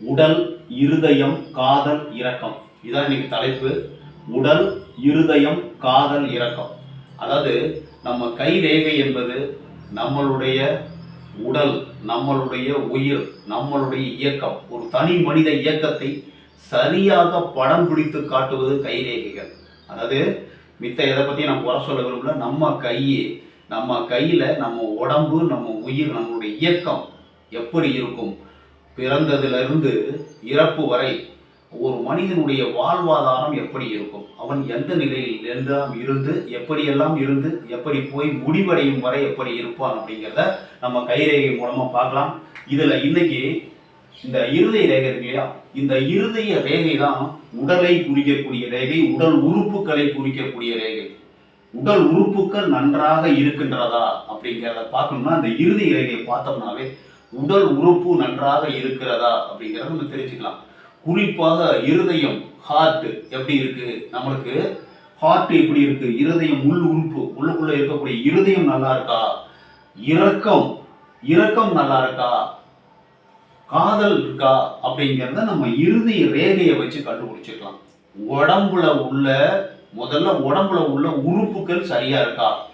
உடல் இருதயம் காதல் இரக்கம். இதான் இன்னைக்கு தலைப்பு. உடல் இருதயம் காதல் இரக்கம். அதாவது நம்ம கை ரேகை என்பது நம்மளுடைய உடல் நம்மளுடைய உயிர் நம்மளுடைய இயக்கம். ஒரு தனி மனித இயக்கத்தை சரியாக படம் பிடித்து காட்டுவது கைரேகைகள் அதாவது மித்த எதை பற்றியும் நம்ம குறை சொல்ல விரும்பல. நம்ம கையே நம்ம கையில் நம்ம உடம்பு நம்ம உயிர் நம்மளுடைய இயக்கம் எப்படி இருக்கும்? பிறந்ததிலிருந்து இறப்பு வரை ஒரு மனிதனுடைய வாழ்வாதாரம் எப்படி இருக்கும்? அவன் எந்த நிலையில் எல்லாம் இருந்து எப்படியெல்லாம் இருந்து எப்படி போய் முடிவடையும் வரை எப்படி இருப்பான் அப்படிங்கிறத நம்ம கைரேகை மூலமாக பார்க்கலாம். இதில் இன்னைக்கு இந்த இருதய ரேகை இருக்கு இல்லையா? இந்த இருதய ரேகை தான் உடலை குறிக்கக்கூடிய ரேகை உடல் உறுப்புகளை குறிக்கக்கூடிய ரேகை. உடல் உறுப்புகள் நன்றாக இருக்கின்றதா அப்படிங்கிறத பார்க்கணும்னா இந்த இருதய ரேகையை பார்த்தோம்னாவே உடல் உறுப்பு நன்றாக இருக்கிறதா அப்படிங்கிறத நம்ம தெரிஞ்சுக்கலாம். குறிப்பாக இருதயம் ஹார்ட் எப்படி இருக்கு? நம்மளுக்கு ஹார்ட் எப்படி இருக்கு? இருதயம் உள் உறுப்பு உள்ளுக்குள்ள இருக்கக்கூடிய இருதயம் நல்லா இருக்கா? இரக்கம் இரக்கம் நல்லா இருக்கா? காதல் இருக்கா? அப்படிங்கிறத நம்ம இருதய ரேகையை வச்சு கண்டுபிடிச்சிக்கலாம் உடம்புல உள்ள முதல்ல உடம்புல உள்ள உறுப்புகள் சரியா இருக்கா?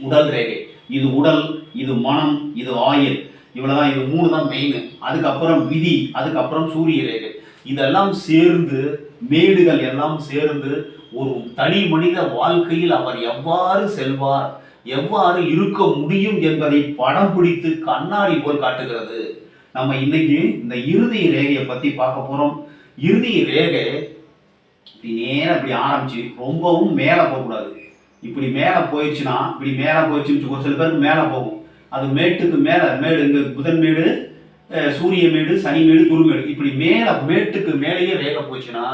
உடல் ரேகை. இது உடல் இது மனம் இது ஆயில் இவ்வளோதான் இது மூணு தான் மெயின் அதுக்கப்புறம் விதி அதுக்கப்புறம் சூரிய ரேகை. இதெல்லாம் சேர்ந்து மேடுகள் எல்லாம் சேர்ந்து ஒரு தனி மனித வாழ்க்கையில் அவர் எவ்வாறு செல்வார் எவ்வாறு இருக்க முடியும் என்பதை படம் பிடித்து கண்ணாடி போல் காட்டுகிறது. நம்ம இன்னைக்கு இந்த இறுதி ரேகையை பத்தி பார்க்க போறோம். இறுதி ரேகை இப்படி நேரம் இப்படி ஆரம்பிச்சு ரொம்பவும் மேலே போகக்கூடாது. இப்படி மேலே போயிடுச்சுன்னா இப்படி மேலே போயிடுச்சுன்னு ஒரு சில பேருக்கு மேலே போகும். அது மேட்டுக்கு மேலே மேடு இங்கே புதன் மேடு சூரிய மேடு சனி மேடு குருமேடு இப்படி மேலே மேட்டுக்கு மேலேயே ரேகை போச்சுன்னா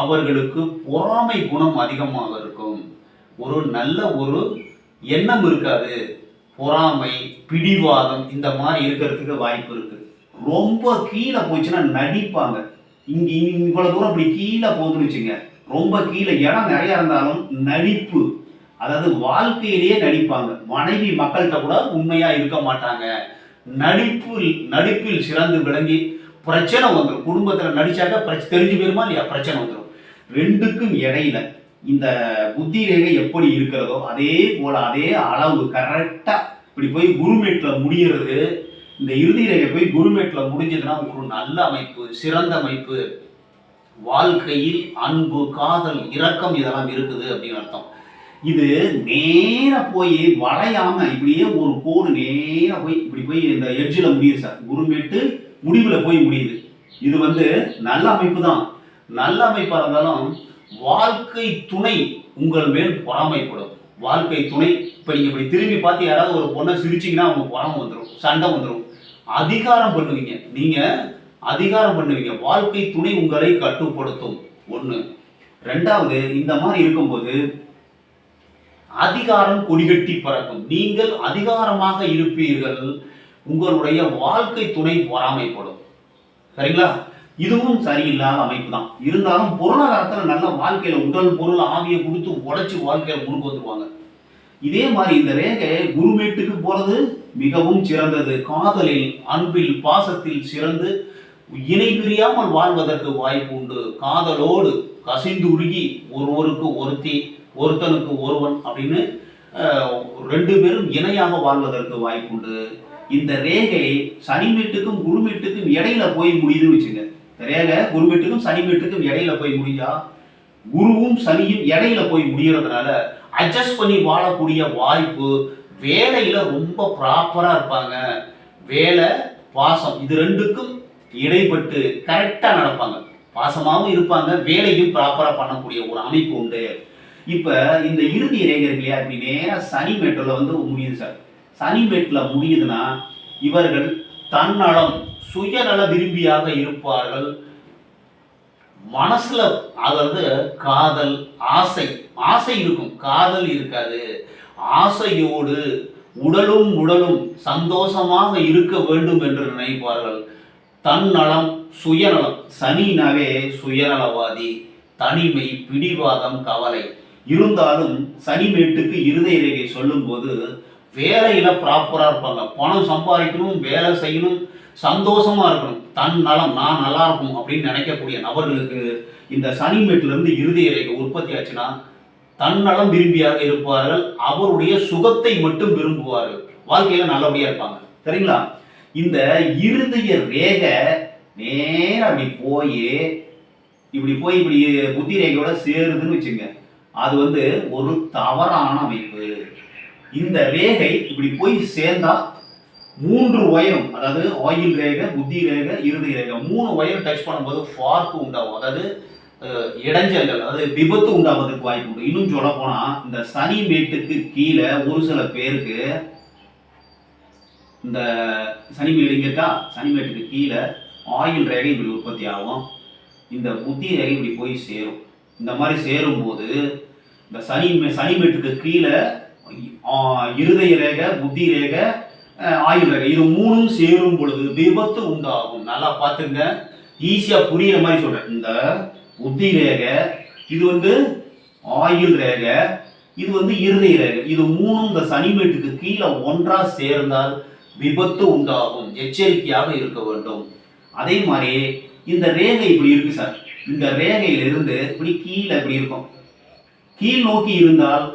அவர்களுக்கு பொறாமை குணம் அதிகமாக இருக்கும். ஒரு நல்ல ஒரு எண்ணம் இருக்காது. பொறாமை பிடிவாதம் இந்த மாதிரி இருக்கிறதுக்கு வாய்ப்பு இருக்கு. ரொம்ப கீழே போச்சுன்னா நடிப்பாங்க. இங்கே இவ்வளோ தூரம் இப்படி கீழே போகுதுன்னு வச்சுங்க ரொம்ப கீழே இடம் நிறைய இருந்தாலும் நடிப்பு அதாவது வாழ்க்கையிலேயே நடிப்பாங்க. மனைவி மக்கள்கிட்ட கூட உண்மையாக இருக்க மாட்டாங்க. நடிப்பில் நடிப்பில் சிறந்து விளங்கி பிரச்சனை வந்துடும் குடும்பத்தில் நடிச்சாக்க பிரச்ச தெரிஞ்சு போயிருமா இல்லையா? பிரச்சனை வந்துடும் ரெண்டுக்கும் இடையில இந்த புத்தி ரேகை எப்படி இருக்கிறதோ அதே போல் அதே அளவு கரெக்டாக இப்படி போய் குருமேட்டில் முடிகிறது இந்த இறுதி ரேகை போய் குருமேட்டில் முடிஞ்சதுன்னா ஒரு நல்ல அமைப்பு சிறந்த அமைப்பு. வாழ்க்கையில் அன்பு காதல் இரக்கம் இதெல்லாம் இருக்குது அப்படின்னு அர்த்தம். இது நேராக போய் வளையாம இப்படியே ஒரு கோடு நேராக போய் இப்படி போய் இந்த எட்ஜில் முடியுது சார் குருமேட்டு முடிவில் போய் முடியுது. இது வந்து நல்ல அமைப்பு தான். நல்ல அமைப்பாக இருந்தாலும் வாழ்க்கை துணை உங்கள் மேல் பொறாமைப்படும். வாழ்க்கை துணை. இப்போ நீங்கள் இப்படி திரும்பி பார்த்து யாராவது ஒரு பொண்ணை சிரிச்சிங்கன்னா அவங்க பொறாமை வந்துடும் சண்டை வந்துடும் அதிகாரம் பண்ணுவீங்க. நீங்கள் அதிகாரம் பண்ணுவீங்க. வாழ்க்கை துணை உங்களை கட்டுப்படுத்தும். ஒன்று ரெண்டாவது இந்த மாதிரி இருக்கும்போது அதிகாரம் கொடிகட்டி பறக்கும். நீங்கள் அதிகாரமாக இருப்பீர்கள். உங்களுடைய வாழ்க்கை துணை பொறாமைப்படும். சரிங்களா? இதுவும் சரியில்லாத அமைப்பு தான் இருந்தாலும் பொருளாதாரத்தில் நல்ல வாழ்க்கையில் உடல் பொருள் ஆவியை கொடுத்து உடைச்சி வாழ்க்கையில் முன்னுக்கு வந்துருவாங்க. இதே மாதிரி இந்த ரேகை குருமேட்டுக்கு போறது மிகவும் சிறந்தது. காதலில் அன்பில் பாசத்தில் சிறந்து இணை பிரியாமல் வாழ்வதற்கு வாய்ப்பு உண்டு. காதலோடு கசிந்து உருகி ஒருவருக்கு ஒருத்தி ஒருத்தனுக்கு ஒருவன் அப்படின்னு ரெண்டு பேரும் இணையாக வாழ்வதற்கு வாய்ப்புண்டு இந்த ரேகை சனி வீட்டுக்கும் குரு வீட்டுக்கும் இடையில போய் முடியுதுன்னு வச்சுங்க ரேகை குரு வீட்டுக்கும் சனி வீட்டுக்கும் இடையில போய் முடிஞ்சா குருவும் சனியும் இடையில போய் முடியறதுனால அட்ஜஸ்ட் பண்ணி வாழக்கூடிய வாய்ப்பு வேலையில ரொம்ப ப்ராப்பரா இருப்பாங்க. வேலை பாசம் இது ரெண்டுக்கும் இடைப்பட்டு கரெக்டா நடப்பாங்க. பாசமாகவும் இருப்பாங்க வேலையும் ப்ராப்பரா பண்ணக்கூடிய ஒரு அமைப்பு உண்டு. இப்ப இந்த இறுதி ரேகை இருக்கு இல்லையா இப்படி நேராக சனி மேட்டில் வந்து முடியுது சார். சனி மேட்டில் முடியுதுன்னா இவர்கள் தன்னலம் சுயநல விரும்பியாக இருப்பார்கள். மனசுல அதாவது காதல் ஆசை ஆசை இருக்கும். காதல் இருக்காது. ஆசையோடு உடலும் உடலும் சந்தோஷமாக இருக்க வேண்டும் என்று நினைப்பார்கள். தன்னலம் சுயநலம். சனினாவே சுயநலவாதி தனிமை பிடிவாதம் கவலை. இருந்தாலும் சனிமேட்டுக்கு இருதய ரேகை சொல்லும்போது வேலையில ப்ராப்பரா இருப்பாங்க. பணம் சம்பாதிக்கணும் வேலை செய்யணும் சந்தோஷமா இருக்கணும். தன் நலம் நான் நல்லா இருக்கும் அப்படின்னு நினைக்கக்கூடிய நபர்களுக்கு இந்த சனிமேட்டுல இருந்து இருதய ரேகை உற்பத்தி ஆச்சுன்னா தன்னலம் விரும்பியாக இருப்பார்கள். அவருடைய சுகத்தை மட்டும் விரும்புவார்கள். வாழ்க்கையில நல்லபடியா இருப்பாங்க. சரிங்களா? இந்த இருதய ரேகை நேரம் அப்படி போய் இப்படி போய் இப்படி புத்தி ரேகையோட சேருதுன்னு வச்சுங்க. அது வந்து ஒரு தவறான அமைப்பு. இந்த ரேகை இப்படி போய் சேர்ந்தா மூன்று ஒயரும் அதாவது ஆயில் ரேகை புத்தி ரேகை இறுதி ரேகை மூணு ஒயர் டச் பண்ணும்போது ஃபார்க்கு உண்டாகும். அதாவது இடைஞ்சல்கள் அதாவது விபத்து உண்டாவதற்கு வாய்ப்பு உண்டு. இன்னும் சொல்ல போனா இந்த சனி மேட்டுக்கு கீழே ஒரு சில பேருக்கு இந்த சனி மேடு இருக்கா? சனி மேட்டுக்கு கீழே ஆயில் ரேகை இப்படி உற்பத்தி ஆகும். இந்த புத்தி ரேகை இப்படி போய் சேரும். இந்த மாதிரி சேரும்போது இந்த சனி மே- சனி மேட்டுக்கு கீழே இருதய ரேகை புத்தி ரேகை ஆயுள் ரேகை இது மூணும் சேரும் பொழுது விபத்து உண்டாகும். நல்லா பார்த்துங்க. ஈஸியாக புரியுற மாதிரி சொல்கிறேன் இந்த புத்தி ரேகை இது வந்து ஆயுள் ரேகை இது வந்து இருதய ரேகை இது மூணும் இந்த சனிமேட்டுக்கு கீழே ஒன்றா சேர்ந்தால் விபத்து உண்டாகும். எச்சரிக்கையாக இருக்க வேண்டும். அதே மாதிரி இந்த ரேகை இப்படி இருக்கு சார். இந்த ரேகையிலிருந்து இப்படி கீழே இப்படி இருக்கும். கீழ் நோக்கி இருந்தால்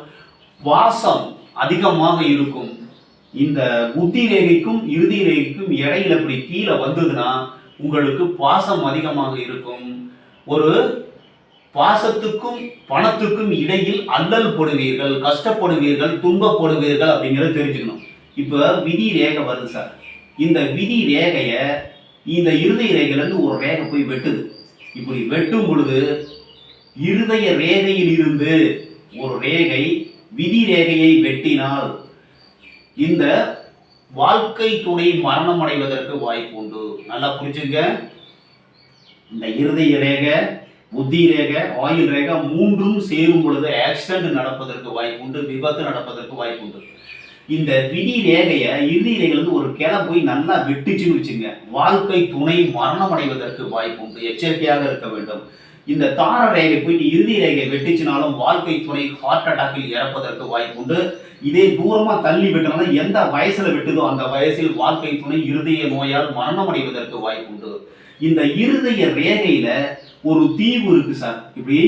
வாசம் அதிகமாக இருக்கும். இந்த புத்தி ரேகைக்கும் இறுதி ரேகைக்கும் இடையில இப்படி கீழே வந்ததுன்னா உங்களுக்கு பாசம் அதிகமாக இருக்கும். ஒரு பாசத்துக்கும் பணத்துக்கும் இடையில் அல்லல் படுவீர்கள் கஷ்டப்படுவீர்கள் துன்பப்படுவீர்கள் அப்படிங்கிறத தெரிஞ்சுக்கணும். இப்போ விதி ரேகை வருது சார். இந்த விதி ரேகையை இந்த இருதய ரேகையிலேருந்து ஒரு ரேகை போய் வெட்டுது. இப்படி வெட்டும் பொழுது இருதய ரேகையில் இருந்து ஒரு ரேகை விதி ரேகையை வெட்டினால் இந்த வாழ்க்கை துணை மரணம் அடைவதற்கு வாய்ப்பு உண்டு. நல்லா புரிஞ்சுங்க. இந்த இருதய ரேகை புத்தி ரேகை ஆயுள் ரேகை மூன்றும் சேரும் பொழுது ஆக்சிடென்ட் நடப்பதற்கு வாய்ப்பு உண்டு விபத்து நடப்பதற்கு வாய்ப்பு உண்டு. இந்த விதி ரேகையை இறுதி ரேகையில ஒரு கிளை போய் நல்லா வெட்டுச்சுன்னு வச்சுங்க. வாழ்க்கை துணை மரணம் அடைவதற்கு வாய்ப்பு உண்டு. எச்சரிக்கையாக இருக்க வேண்டும். இந்த தார ரேகை போயிட்டு இறுதி ரேகை வெட்டுச்சுனாலும் வாழ்க்கை துணை ஹார்ட் அட்டாக்கில் இறப்பதற்கு வாய்ப்பு உண்டு. இதே தூரமாக தள்ளி வெட்டினாலும் எந்த வயசில் விட்டுதோ அந்த வயசில் வாழ்க்கை துணை இருதய நோயால் மரணம் அடைவதற்கு வாய்ப்பு உண்டு. இந்த இருதய ரேகையில ஒரு தீவு இருக்கு சார். இப்படி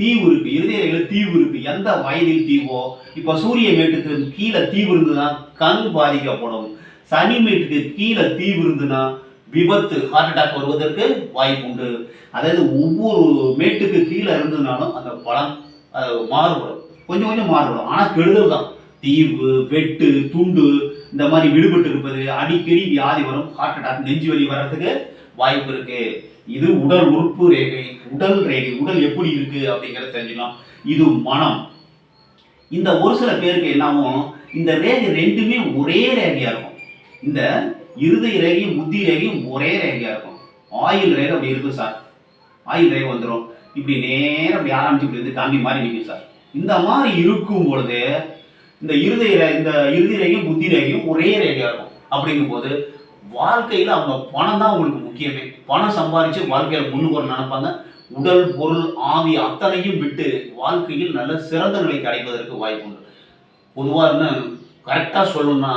தீவு உறுப்பு இருதய தீ தீவு எந்த வயதில் தீவோ? இப்போ சூரிய மேட்டுக்கு கீழே தீவு இருந்ததுன்னா கண் பாதிக்கப்படும். சனி மேட்டுக்கு கீழே தீவு இருந்ததுன்னா விபத்து ஹார்ட் அட்டாக் வருவதற்கு வாய்ப்பு உண்டு. அதாவது ஒவ்வொரு மேட்டுக்கு கீழே இருந்ததுனாலும் அந்த பலம் அது மாறுபடும். கொஞ்சம் கொஞ்சம் மாறுபடும். ஆனால் கெடுதல் தான். தீவு வெட்டு துண்டு இந்த மாதிரி விடுபட்டு இருப்பது அடிக்கடி வியாதி வரும். ஹார்ட் அட்டாக் நெஞ்சு வலி வர்றதுக்கு வாய்ப்பு இருக்குது இது உடல் உறுப்பு ரேகை உடல் ரேகை உடல் எப்படி இருக்கு அப்படிங்கிறத தெரிஞ்சுக்கலாம். இது மனம். இந்த ஒரு சில பேருக்கு என்னாகும் இந்த ரேகை ரெண்டுமே ஒரே ரேகையா இருக்கும். இந்த இருதய ரேகையும் புத்தி ரேகையும் ஒரே ரேகையா இருக்கும். ஆயில் ரேகை அப்படி இருக்கும் சார். ஆயில் ரேகை வந்துடும் இப்படி நேரம் அப்படி ஆரம்பிச்சு இப்படி வந்து காம்பி மாதிரி நிற்கும் சார். இந்த மாதிரி இருக்கும் பொழுது இந்த இருதய ரே- இந்த இறுதி ரேகையும் புத்தி ரேகையும் ஒரே ரேகையா இருக்கும். அப்படிங்கும்போது வாழ்க்கையில் அவங்க பணம் தான் அவங்களுக்கு முக்கியமே. பணம் சம்பாதிச்சு வாழ்க்கையில் முன்னுக்கு வர நினைப்பாங்க. உடல் பொருள் ஆவி அத்தனையும் விட்டு வாழ்க்கையில் நல்ல சிறந்த நிலைக்கு அடைவதற்கு வாய்ப்பு உண்டு. பொதுவாக கரெக்டாக சொல்லணும்னா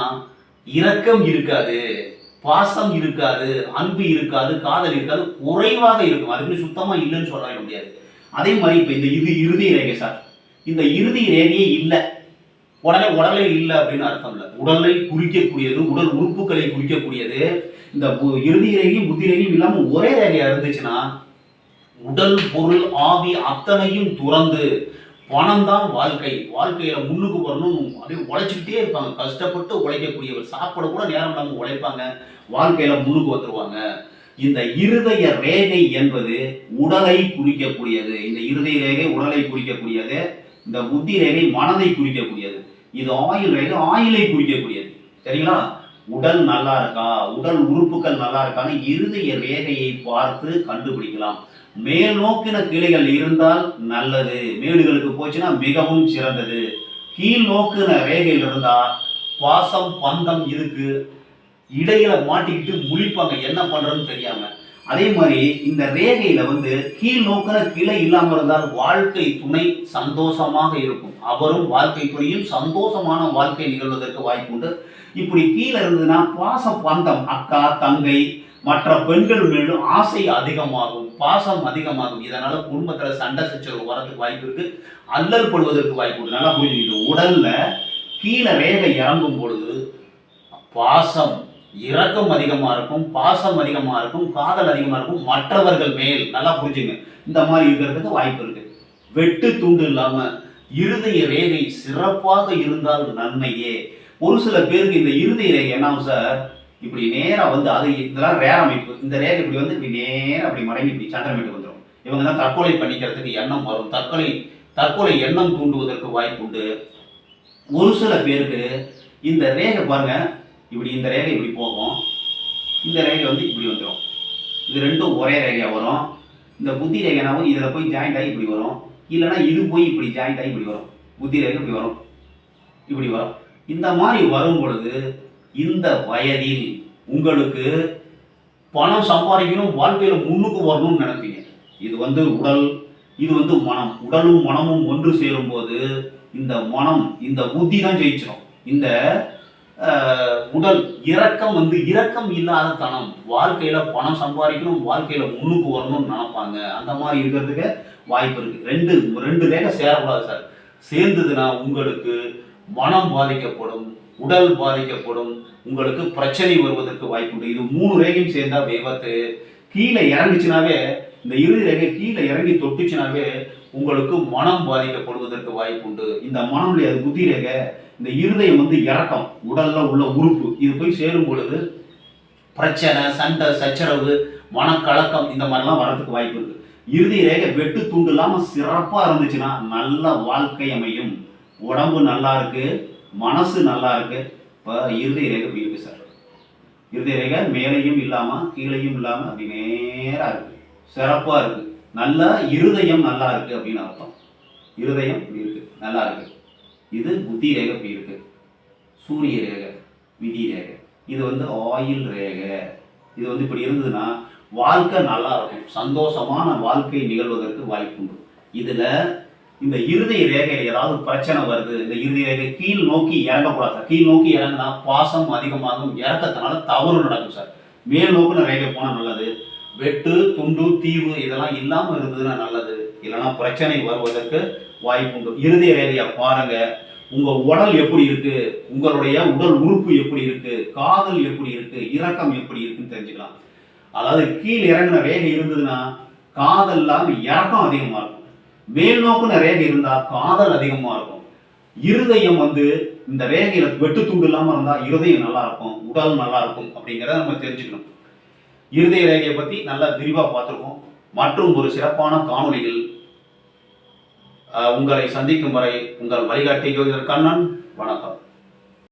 இரக்கம் இருக்காது பாசம் இருக்காது அன்பு இருக்காது காதல் இருக்காது குறைவாக இருக்கும். அதுக்கு சுத்தமாக இல்லைன்னு சொல்ல முடியாது. அதே மாதிரி இப்போ இந்த இது இறுதி ரேகை சார். இந்த இறுதி ரேகையே இல்லை. உடனே உடலை இல்லை அப்படின்னு அர்த்தம் இல்லை. உடலை குறிக்கக்கூடியது உடல் உறுப்புகளை குறிக்கக்கூடியது இந்த பு- புத்திரையும் ரேகையும் புத்தி ரேகையும் இல்லாமல் ஒரே ரேகையாக இருந்துச்சுன்னா உடல் பொருள் ஆவி அத்தனையும் துறந்து பணம் தான் வாழ்க்கை. வாழ்க்கையில முன்னுக்கு வரணும் அப்படியே உழைச்சிக்கிட்டே இருப்பாங்க. கஷ்டப்பட்டு உழைக்கக்கூடியவர் சாப்பிட கூட நேரம் இல்லாமல் உழைப்பாங்க. வாழ்க்கையில முன்னுக்கு வந்துருவாங்க. இந்த இருதய ரேகை என்பது உடலை குறிக்கக்கூடியது. இந்த இருதய ரேகை உடலை குறிக்கக்கூடியது. இந்த புத்தி ரேகை மனதை குறிக்கக்கூடியது. இது ஆயுள் ரேகை ஆயிலை குறிக்கக்கூடியது. சரிங்களா? உடல் நல்லா இருக்கா? உடல் உறுப்புகள் நல்லா இருக்கான்னு இருதய ரேகையை பார்த்து கண்டுபிடிக்கலாம். மேல் நோக்கின கிளைகள் இருந்தால் நல்லது. மேடுகளுக்கு போச்சுன்னா மிகவும் சிறந்தது. கீழ் நோக்கின ரேகையில் இருந்தா பாசம் பந்தம் இதுக்கு இடையில மாட்டிக்கிட்டு முழிப்பாங்க. என்ன பண்றதுன்னு தெரியாம. அதே மாதிரி இந்த ரேகையில வந்து கீழ் நோக்கின கிளை இல்லாம இருந்தால் வாழ்க்கை துணை சந்தோஷமாக இருக்கும். அவரும் வாழ்க்கை துணையும் சந்தோஷமான வாழ்க்கை நிகழ்வதற்கு வாய்ப்பு உண்டு. இப்படி கீழே இருந்ததுன்னா பாச பந்தம் அக்கா தங்கை மற்ற பெண்கள் மேலும் ஆசை அதிகமாகும் பாசம் அதிகமாகும். இதனால குடும்பத்துல சண்டை சச்சரவு வரதுக்கு வாய்ப்பு இருக்கு. அல்லல் படுவதற்கு வாய்ப்பு உண்டு. நல்லா புரிஞ்சுக்கிட்டு. உடல்ல கீழே ரேகை இறங்கும் பொழுது பாசம் இரக்கம் அதிகமாக இருக்கும் பாசம் அதிகமாக இருக்கும் காதல் அதிகமாக இருக்கும் மற்றவர்கள் மேல். நல்லா புரிஞ்சுங்க. இந்த மாதிரி இருக்கிறதுக்கு வாய்ப்பு இருக்கு. வெட்டு துண்டு இல்லாமல் இருதய ரேகை சிறப்பாக இருந்தால் நன்மையே. ஒரு சில பேருக்கு இந்த இருதய ரேகை என்ன ஆகும் சார் இப்படி நேராக வந்து அது இதெல்லாம் ரேர் அமைப்பு. இந்த ரேகை இப்படி வந்து இப்படி நேரா அப்படி மடங்கி இப்படி சந்திரமேட்டு வந்துடும் இவங்க தான் தற்கொலை பண்ணிக்கிறதுக்கு எண்ணம் வரும். தற்கொலை தற்கொலை எண்ணம் தூண்டுவதற்கு வாய்ப்பு உண்டு. ஒரு சில பேருக்கு இந்த ரேகை பாருங்கள் இப்படி இந்த ரேகை இப்படி போகும். இந்த ரேகை வந்து இப்படி வந்துடும் இது ரெண்டும் ஒரே ரேகையாக வரும். இந்த புத்தி ரேகைனாவும் இதில் போய் ஜாயிண்ட் ஆகி இப்படி வரும். இல்லைன்னா இது போய் இப்படி ஜாயிண்ட் ஆகி இப்படி வரும். புத்தி ரேகை இப்படி வரும். இப்படி வரும். இந்த மாதிரி வரும் பொழுது இந்த வயதில் உங்களுக்கு பணம் சம்பாதிக்கணும் வாழ்க்கையில் முன்னுக்கு வரணும்னு நினைப்பீங்க. இது வந்து உடல் இது வந்து மனம். உடலும் மனமும் ஒன்று சேரும்போது இந்த மனம் இந்த புத்தி தான் ஜெயிச்சிடும் இந்த உடல் இரக்கம் வந்து இரக்கம் இல்லாத தனம். வாழ்க்கையில பணம் சம்பாதிக்கணும் வாழ்க்கையில முன்னுக்கு வரணும்னு நினைப்பாங்க. அந்த மாதிரி இருக்கிறதுக்கு வாய்ப்பு இருக்கு. ரெண்டு ரெண்டு ரேகை சேரக்கூடாது சார். சேர்ந்ததுன்னா உங்களுக்கு மனம் பாதிக்கப்படும் உடல் பாதிக்கப்படும் உங்களுக்கு பிரச்சனை வருவதற்கு வாய்ப்பு உண்டு. இது மூணு ரேகையும் சேர்ந்தா விபத்து. கீழே இறங்குச்சுனாவே இந்த இறுதி ரேகை கீழே இறங்கி தொட்டுச்சுனாவே உங்களுக்கு மனம் பாதிக்கப்படுவதற்கு வாய்ப்பு உண்டு. இந்த மனம் இல்லையா, அது ரேகை இந்த இருதயம் வந்து இறக்கம் உடல்ல உள்ள உறுப்பு இது போய் சேரும் பொழுது பிரச்சனை சண்டை சச்சரவு மனக்கலக்கம் இந்த மாதிரிலாம் வர்றதுக்கு வாய்ப்பு இருக்கு. இறுதி ரேகை வெட்டு துண்டு இல்லாமல் சிறப்பாக இருந்துச்சுன்னா நல்ல வாழ்க்கை அமையும். உடம்பு நல்லா இருக்கு மனசு நல்லா இருக்கு. இப்போ இறுதி ரேகை இப்படி இருக்கு சார் இறுதி ரேகை மேலையும் இல்லாமல் கீழையும் இல்லாமல் அப்படி நேராக இருக்கு. சிறப்பாக இருக்குது நல்ல இருதயம் நல்லா இருக்கு அப்படின்னு அர்த்தம். இருதயம் இப்படி இருக்கு நல்லா இருக்கு. இது புத்தி ரேகை இப்படி இருக்கு. சூரிய ரேகை விதி ரேகை. இது வந்து ஆயில் ரேகை. இது வந்து இப்படி இருந்ததுன்னா வாழ்க்கை நல்லா இருக்கும். சந்தோஷமான வாழ்க்கை நிகழ்வதற்கு வாய்ப்புண்டு இதில் இதுல இந்த இருதய ரேகையில் ஏதாவது பிரச்சனை வருது இந்த இருதய ரேகை கீழ் நோக்கி இறங்கக்கூடாது சார். கீழ் நோக்கி இறங்கினா பாசம் அதிகமாகும் இறக்கத்தினால தவறு நடக்கும் சார். மேல் நோக்கின ரேகை போனால் நல்லது வெட்டு துண்டு தீவு இதெல்லாம் இல்லாமல் இருந்ததுன்னா நல்லது. இல்லைன்னா பிரச்சனை வருவதற்கு வாய்ப்பு உண்டு. இருதய ரீதியாக பாருங்க. உங்கள் உடல் எப்படி இருக்கு? உங்களுடைய உடல் உறுப்பு எப்படி இருக்கு? காதல் எப்படி இருக்கு? இரக்கம் எப்படி இருக்குன்னு தெரிஞ்சுக்கலாம். அதாவது கீழ் இறங்கின ரேகை இருந்ததுன்னா காதல் இல்லாமல் இறக்கம் அதிகமாக இருக்கும். மேல் நோக்குன ரேகை இருந்தால் காதல் அதிகமாக இருக்கும். இருதயம் வந்து இந்த ரேகையில் வெட்டு துண்டு இல்லாமல் இருந்தால் இருதயம் நல்லா இருக்கும் உடல் நல்லா இருக்கும் அப்படிங்கிறத நம்ம தெரிஞ்சுக்கணும். இருதய ரேகையை பத்தி நல்லா விரிவா பார்த்துருக்கோம். மற்றும் ஒரு சிறப்பான காணொலியில் உங்களை சந்திக்கும் வரை உங்கள் வழிகாட்டி ஜோதிடர் கண்ணன். வணக்கம்.